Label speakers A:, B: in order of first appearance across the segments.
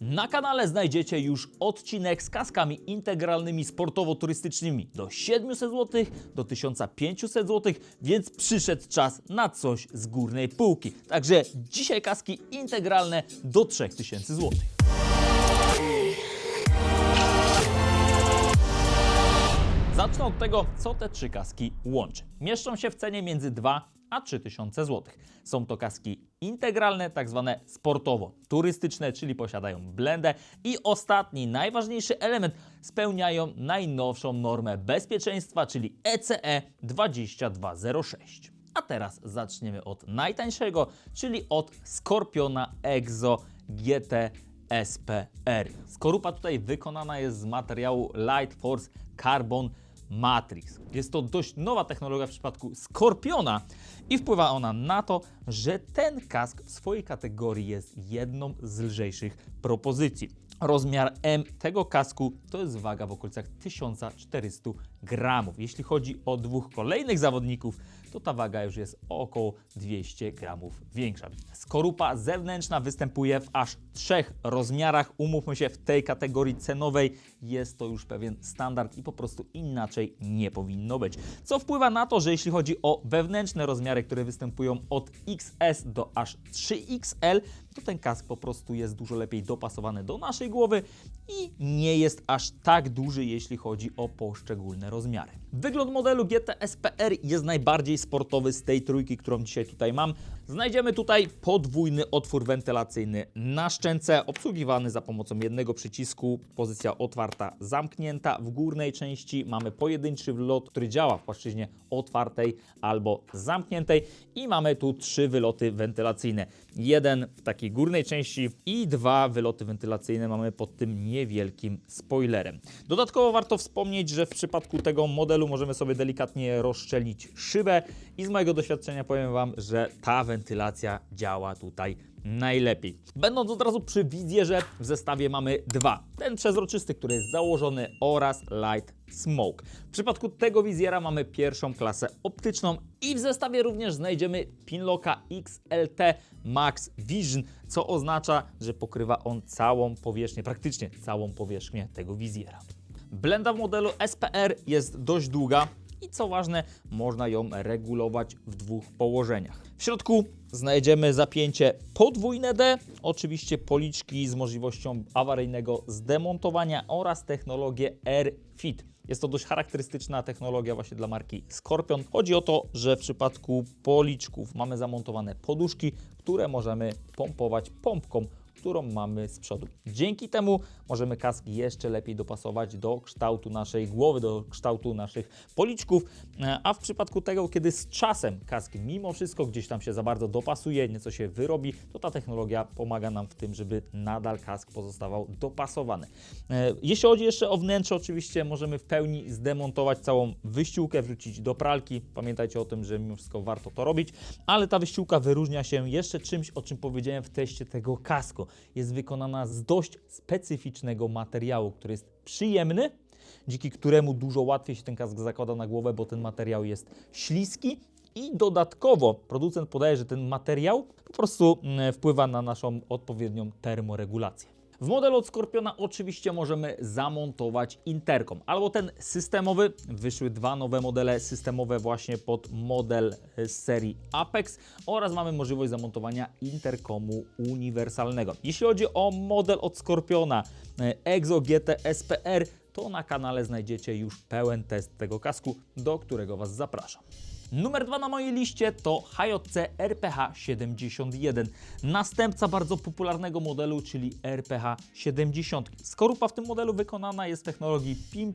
A: Na kanale znajdziecie już odcinek z kaskami integralnymi sportowo-turystycznymi do 700 zł, do 1500 zł, więc przyszedł czas na coś z górnej półki. Także dzisiaj kaski integralne do 3000 zł. Zacznę od tego, co te trzy kaski łączy. Mieszczą się w cenie między 2 a 3 tysiące złotych. Są to kaski integralne, tak zwane sportowo-turystyczne, czyli posiadają blendę i ostatni, najważniejszy element, spełniają najnowszą normę bezpieczeństwa, czyli E ECE 2206. A teraz zaczniemy od najtańszego, czyli od Scorpiona Exo GT SPR. Skorupa tutaj wykonana jest z materiału Light Force Carbon Matrix. Jest to dość nowa technologia w przypadku Skorpiona i wpływa ona na to, że ten kask w swojej kategorii jest jedną z lżejszych propozycji. Rozmiar M tego kasku to jest waga w okolicach 1400 gramów. Jeśli chodzi o dwóch kolejnych zawodników, to ta waga już jest o około 200 gramów większa. Skorupa zewnętrzna występuje w aż trzech rozmiarach. Umówmy się, w tej kategorii cenowej jest to już pewien standard i po prostu inaczej nie powinno być. Co wpływa na to, że jeśli chodzi o wewnętrzne rozmiary, które występują od XS do aż 3XL, to ten kask po prostu jest dużo lepiej dopasowany do naszej głowy i nie jest aż tak duży, jeśli chodzi o poszczególne rozmiary. Wygląd modelu GT SPR jest najbardziej sportowy z tej trójki, którą dzisiaj tutaj mam. Znajdziemy tutaj podwójny otwór wentylacyjny na szczęce, obsługiwany za pomocą jednego przycisku, pozycja otwarta, zamknięta. W górnej części mamy pojedynczy wlot, który działa w płaszczyźnie otwartej albo zamkniętej i mamy tu trzy wyloty wentylacyjne. Jeden w takiej górnej części i dwa wyloty wentylacyjne mamy pod tym niewielkim spoilerem. Dodatkowo warto wspomnieć, że w przypadku tego modelu możemy sobie delikatnie rozszczelić szybę i z mojego doświadczenia powiem Wam, że ta wentylacja działa tutaj najlepiej. Będąc od razu przy wizjerze, w zestawie mamy dwa. Ten przezroczysty, który jest założony oraz Light Smoke. W przypadku tego wizjera mamy pierwszą klasę optyczną i w zestawie również znajdziemy Pinlocka XLT Max Vision, co oznacza, że pokrywa on całą powierzchnię, praktycznie całą powierzchnię tego wizjera. Blenda w modelu SPR jest dość długa i co ważne, można ją regulować w dwóch położeniach. W środku znajdziemy zapięcie podwójne D, oczywiście policzki z możliwością awaryjnego zdemontowania oraz technologię AirFit. Jest to dość charakterystyczna technologia właśnie dla marki Scorpion. Chodzi o to, że w przypadku policzków mamy zamontowane poduszki, które możemy pompować pompką którą mamy z przodu. Dzięki temu możemy kask jeszcze lepiej dopasować do kształtu naszej głowy, do kształtu naszych policzków, E, a w przypadku tego, kiedy z czasem kask mimo wszystko gdzieś tam się za bardzo dopasuje, nieco się wyrobi, to ta technologia pomaga nam w tym, żeby nadal kask pozostawał dopasowany. E, Jeśli chodzi jeszcze o wnętrze, oczywiście możemy w pełni zdemontować całą wyściółkę, wrzucić do pralki. Pamiętajcie o tym, że mimo wszystko warto to robić, ale ta wyściółka wyróżnia się jeszcze czymś, o czym powiedziałem w teście tego kasku. Jest wykonana z dość specyficznego materiału, który jest przyjemny, dzięki któremu dużo łatwiej się ten kask zakłada na głowę, bo ten materiał jest śliski. I dodatkowo producent podaje, że ten materiał po prostu mm, wpływa na naszą odpowiednią termoregulację. W modelu od Scorpiona oczywiście możemy zamontować interkom, albo ten systemowy. Wyszły dwa nowe modele systemowe właśnie pod model e, z serii Apex oraz mamy możliwość zamontowania interkomu uniwersalnego. Jeśli chodzi o model od Scorpiona e, Exo GT SPR, to na kanale znajdziecie już pełen test tego kasku, do którego Was zapraszam. Numer dwa na mojej liście to HJC RPH 71, następca bardzo popularnego modelu, czyli RPH 70. Skorupa w tym modelu wykonana jest z technologii PIM+,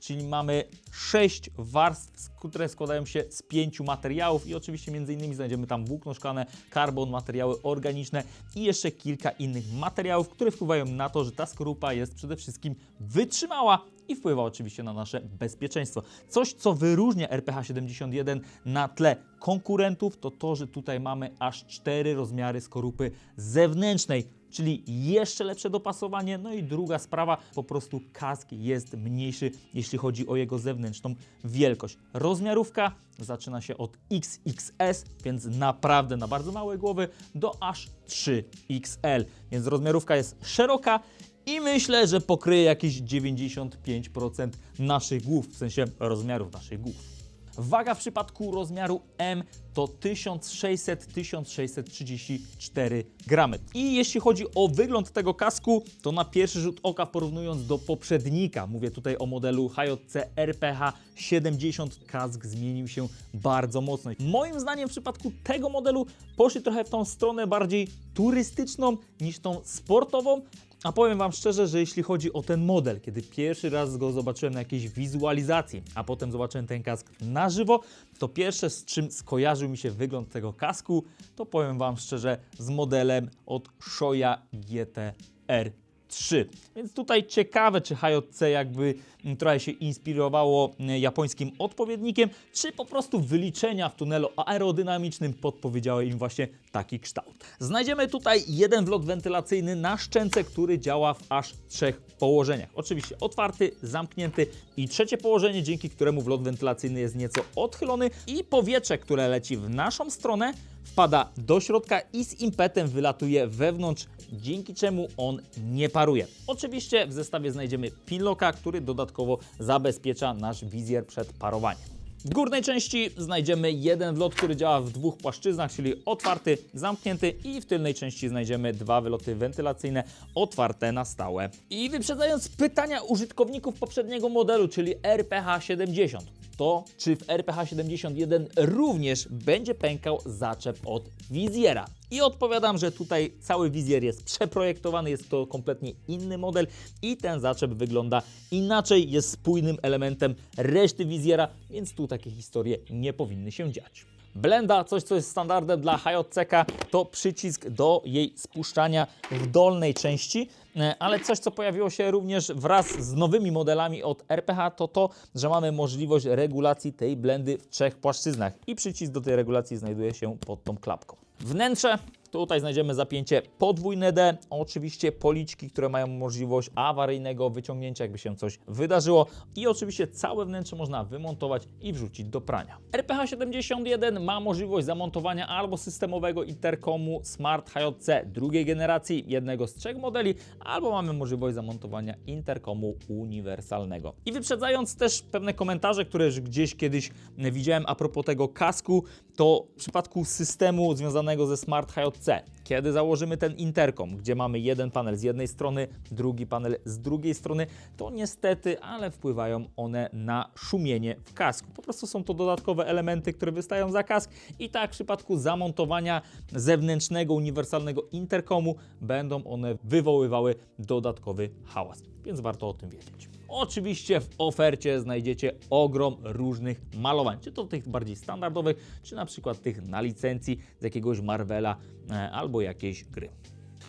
A: czyli mamy 6 warstw, które składają się z pięciu materiałów i oczywiście między innymi znajdziemy tam włókno szklane, karbon, materiały organiczne i jeszcze kilka innych materiałów, które wpływają na to, że ta skorupa jest przede wszystkim wytrzymała i wpływa oczywiście na nasze bezpieczeństwo. Coś, co wyróżnia RPH 71 na tle konkurentów, to to, że tutaj mamy aż cztery rozmiary skorupy zewnętrznej. czyli jeszcze lepsze dopasowanie. No i druga sprawa, po prostu kask jest mniejszy, jeśli chodzi o jego zewnętrzną wielkość. Rozmiarówka zaczyna się od XXS, więc naprawdę na bardzo małe głowy, do aż 3XL, więc rozmiarówka jest szeroka i myślę, że pokryje jakieś 95% naszych głów, w sensie rozmiarów naszych głów. Waga w przypadku rozmiaru M to 1600-1634 gramy. I jeśli chodzi o wygląd tego kasku, to na pierwszy rzut oka porównując do poprzednika, mówię tutaj o modelu HJC RPH 70, kask zmienił się bardzo mocno. Moim zdaniem w przypadku tego modelu poszli trochę w tą stronę bardziej turystyczną niż tą sportową, a powiem Wam szczerze, że jeśli chodzi o ten model, kiedy pierwszy raz go zobaczyłem na jakiejś wizualizacji, a potem zobaczyłem ten kask na żywo, to pierwsze z czym skojarzył mi się wygląd tego kasku, to powiem Wam szczerze z modelem od Shoya GTR 3. Więc tutaj ciekawe, czy HJC jakby mm, trochę się inspirowało mm, japońskim odpowiednikiem, czy po prostu wyliczenia w tunelu aerodynamicznym podpowiedziały im właśnie taki kształt. Znajdziemy tutaj jeden wlot wentylacyjny na szczęce, który działa w aż trzech położeniach. Oczywiście otwarty, zamknięty i trzecie położenie, dzięki któremu wlot wentylacyjny jest nieco odchylony i powietrze, które leci w naszą stronę, wpada do środka i z impetem wylatuje wewnątrz, dzięki czemu on nie paruje. Oczywiście w zestawie znajdziemy pinlocka, który dodatkowo zabezpiecza nasz wizjer przed parowaniem. W górnej części znajdziemy jeden wlot, który działa w dwóch płaszczyznach, czyli otwarty, zamknięty i w tylnej części znajdziemy dwa wyloty wentylacyjne otwarte na stałe. I wyprzedzając pytania użytkowników poprzedniego modelu, czyli RPH 70, to czy w RPH 71 również będzie pękał zaczep od wizjera? I odpowiadam, że tutaj cały wizjer jest przeprojektowany, jest to kompletnie inny model i ten zaczep wygląda inaczej, jest spójnym elementem reszty wizjera, więc tu takie historie nie powinny się dziać. Blenda, coś co jest standardem dla HJCK, to przycisk do jej spuszczania w dolnej części, e, ale coś co pojawiło się również wraz z nowymi modelami od RPH to to, że mamy możliwość regulacji tej blendy w trzech płaszczyznach. I przycisk do tej regulacji znajduje się pod tą klapką. Wnętrze Tutaj znajdziemy zapięcie podwójne D, oczywiście policzki, które mają możliwość awaryjnego wyciągnięcia, jakby się coś wydarzyło i oczywiście całe wnętrze można wymontować i wrzucić do prania. RPH 71 ma możliwość zamontowania albo systemowego interkomu Smart HJC drugiej generacji, jednego z trzech modeli, albo mamy możliwość zamontowania interkomu uniwersalnego. I wyprzedzając też pewne komentarze, które już gdzieś kiedyś widziałem a propos tego kasku, to w przypadku systemu związanego ze Smart HJC 在 kiedy założymy ten interkom, gdzie mamy jeden panel z jednej strony, drugi panel z drugiej strony, to niestety, ale wpływają one na szumienie w kasku. Po prostu są to dodatkowe elementy, które wystają za kask i tak w przypadku zamontowania zewnętrznego, uniwersalnego interkomu będą one wywoływały dodatkowy hałas, więc warto o tym wiedzieć. Oczywiście w ofercie znajdziecie ogrom różnych malowań, czy to tych bardziej standardowych, czy na przykład tych na licencji z jakiegoś Marvela e, albo jakiejś gry.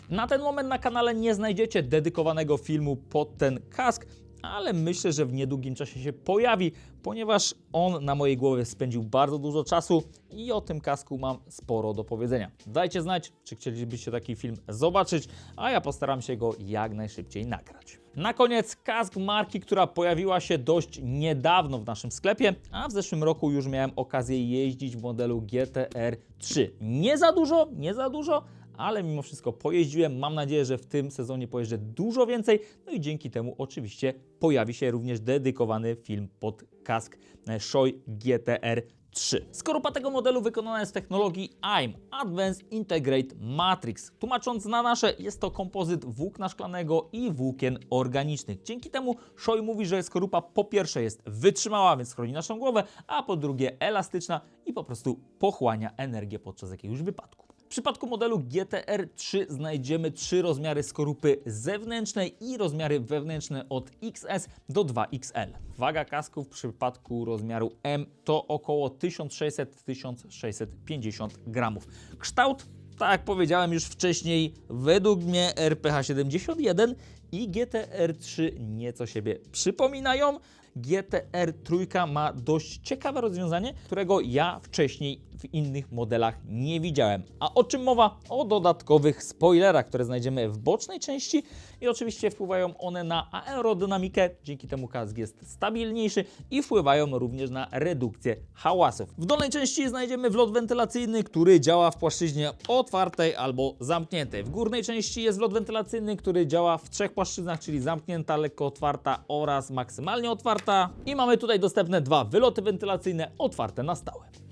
A: Na ten moment na kanale nie znajdziecie dedykowanego filmu pod ten kask, ale myślę, że w niedługim czasie się pojawi, ponieważ on na mojej głowie spędził bardzo dużo czasu i o tym kasku mam sporo do powiedzenia. Dajcie znać, czy chcielibyście taki film zobaczyć, a ja postaram się go jak najszybciej nagrać. Na koniec kask marki, która pojawiła się dość niedawno w naszym sklepie, a w zeszłym roku już miałem okazję jeździć w modelu GTR 3. Nie za dużo, nie za dużo, ale mimo wszystko pojeździłem. Mam nadzieję, że w tym sezonie pojeżdżę dużo więcej. No i dzięki temu oczywiście pojawi się również dedykowany film pod kask Shoei GTR 3. Skorupa tego modelu wykonana jest w technologii AIM Advanced Integrate Matrix. Tłumacząc na nasze, jest to kompozyt włókna szklanego i włókien organicznych. Dzięki temu Shoei mówi, że skorupa po pierwsze jest wytrzymała, więc chroni naszą głowę, a po drugie elastyczna i po prostu pochłania energię podczas jakiegoś wypadku. W przypadku modelu GTR 3 znajdziemy trzy rozmiary skorupy zewnętrznej i rozmiary wewnętrzne od XS do 2XL. Waga kasku w przypadku rozmiaru M to około 1600-1650 gramów. Kształt, tak jak powiedziałem już wcześniej, według mnie RPH 71 i GTR 3 nieco siebie przypominają. GTR 3 ma dość ciekawe rozwiązanie, którego ja wcześniej w innych modelach nie widziałem. A o czym mowa? O dodatkowych spoilerach, które znajdziemy w bocznej części i oczywiście wpływają one na aerodynamikę, dzięki temu kask jest stabilniejszy i wpływają również na redukcję hałasów. W dolnej części znajdziemy wlot wentylacyjny, który działa w płaszczyźnie otwartej albo zamkniętej. W górnej części jest wlot wentylacyjny, który działa w trzech płaszczyznach, czyli zamknięta, lekko otwarta oraz maksymalnie otwarta. I mamy tutaj dostępne dwa wyloty wentylacyjne otwarte na stałe.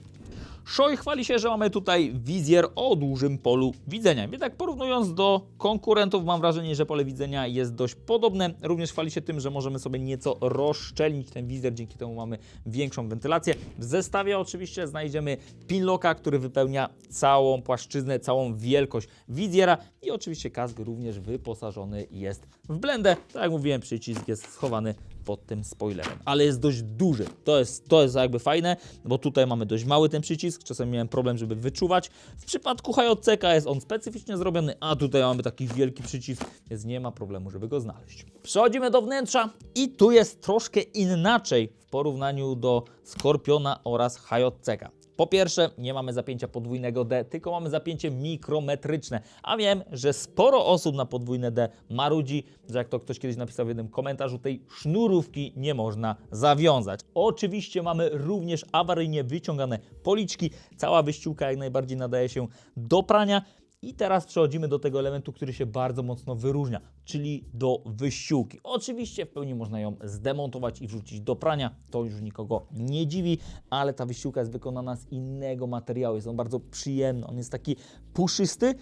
A: Szoj chwali się, że mamy tutaj wizjer o dużym polu widzenia. Jednak porównując do konkurentów, mam wrażenie, że pole widzenia jest dość podobne. Również chwali się tym, że możemy sobie nieco rozszczelnić ten wizjer, dzięki temu mamy większą wentylację. W zestawie oczywiście znajdziemy pinlocka, który wypełnia całą płaszczyznę, całą wielkość wizjera i oczywiście kask również wyposażony jest w blendę. Tak jak mówiłem, przycisk jest schowany pod tym spoilerem, ale jest dość duży. To jest, to jest jakby fajne, bo tutaj mamy dość mały ten przycisk, czasem miałem problem, żeby wyczuwać. W przypadku HJCK jest on specyficznie zrobiony, a tutaj mamy taki wielki przycisk, więc nie ma problemu, żeby go znaleźć. Przechodzimy do wnętrza i tu jest troszkę inaczej w porównaniu do Skorpiona oraz HJCK. Po pierwsze, nie mamy zapięcia podwójnego D, tylko mamy zapięcie mikrometryczne. A wiem, że sporo osób na podwójne D marudzi, że jak to ktoś kiedyś napisał w jednym komentarzu, tej sznurówki nie można zawiązać. Oczywiście mamy również awaryjnie wyciągane policzki. Cała wyściółka jak najbardziej nadaje się do prania. I teraz przechodzimy do tego elementu, który się bardzo mocno wyróżnia, czyli do wyściółki. Oczywiście w pełni można ją zdemontować i wrzucić do prania, to już nikogo nie dziwi, ale ta wyściółka jest wykonana z innego materiału, jest on bardzo przyjemny, on jest taki puszysty.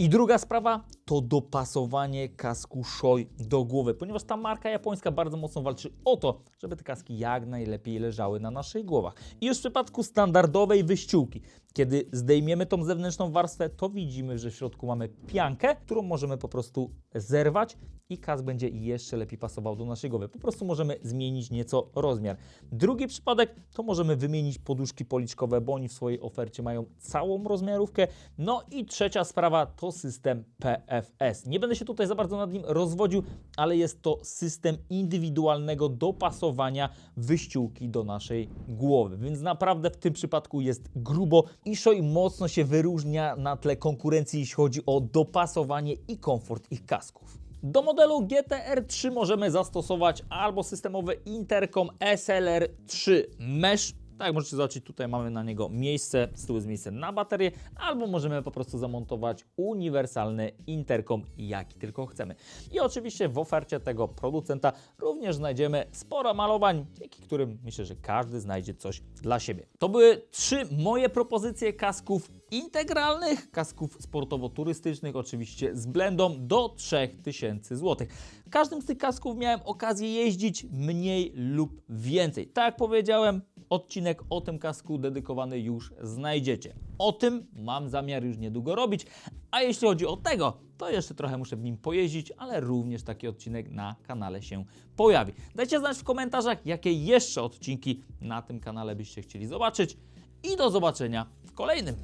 A: I druga sprawa to dopasowanie kasku Shoi do głowy, ponieważ ta marka japońska bardzo mocno walczy o to, żeby te kaski jak najlepiej leżały na naszych głowach. I już w przypadku standardowej wyściółki, kiedy zdejmiemy tą zewnętrzną warstwę, to widzimy, że w środku mamy piankę, którą możemy po prostu zerwać i kask będzie jeszcze lepiej pasował do naszej głowy. Po prostu możemy zmienić nieco rozmiar. Drugi przypadek to możemy wymienić poduszki policzkowe, bo oni w swojej ofercie mają całą rozmiarówkę. No i trzecia sprawa to system PFS. Nie będę się tutaj za bardzo nad nim rozwodził, ale jest to system indywidualnego dopasowania wyściółki do naszej głowy. Więc naprawdę w tym przypadku jest grubo i Shoi mocno się wyróżnia na tle konkurencji, jeśli chodzi o dopasowanie i komfort ich kasków. Do modelu GTR3 możemy zastosować albo systemowy Intercom SLR3 Mesh. Tak możecie zobaczyć, tutaj mamy na niego miejsce, z tyłu jest miejsce na baterię, albo możemy po prostu zamontować uniwersalny interkom, jaki tylko chcemy. I oczywiście w ofercie tego producenta również znajdziemy sporo malowań, dzięki którym myślę, że każdy znajdzie coś dla siebie. To były trzy moje propozycje kasków integralnych, kasków sportowo-turystycznych, oczywiście z blendą do 3000 zł. W każdym z tych kasków miałem okazję jeździć mniej lub więcej. Tak jak powiedziałem, odcinek o tym kasku dedykowany już znajdziecie. O tym mam zamiar już niedługo robić, a jeśli chodzi o tego, to jeszcze trochę muszę w nim pojeździć, ale również taki odcinek na kanale się pojawi. Dajcie znać w komentarzach, jakie jeszcze odcinki na tym kanale byście chcieli zobaczyć i do zobaczenia w kolejnym.